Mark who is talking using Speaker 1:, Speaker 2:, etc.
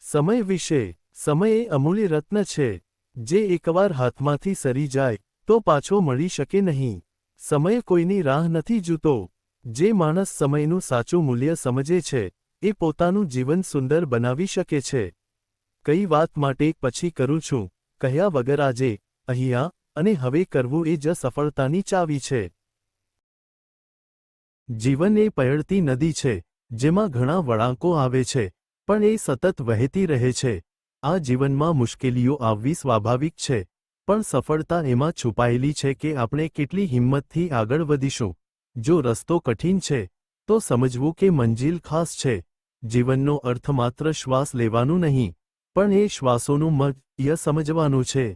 Speaker 1: સમય વિશે. સમય એ અમૂલ્ય રત્ન છે. જે એકવાર હાથમાંથી સરી જાય, તો પાછો મળી શકે નહીં. સમય કોઈની રાહ નથી જૂતો. જે માણસ સમયનું સાચું મૂલ્ય સમજે છે, એ પોતાનું જીવન સુંદર બનાવી શકે છે. કઈ વાત માટે પછી કરું છું. કહ્યા વગર આજે, અહીંયા, અને હવે કરવું એ જ સફળતાની ચાવી છે. જીવન એ પયળતી નદી છે. જેમાં ઘણા વળાંકો આવે છે, પણ એ સતત વહેતી રહે છે. આ જીવનમાં મુશ્કેલીઓ આવવી સ્વાભાવિક છે, પણ સફળતા એમાં છુપાયેલી છે કે આપણે કેટલી હિંમતથી આગળ વધીશું. જો રસ્તો કઠિન છે, તો સમજવું કે મંજિલ ખાસ છે. જીવનનો અર્થ માત્ર શ્વાસ લેવાનું નહીં, પણ એ શ્વાસોનું મધ્ય સમજવાનું છે.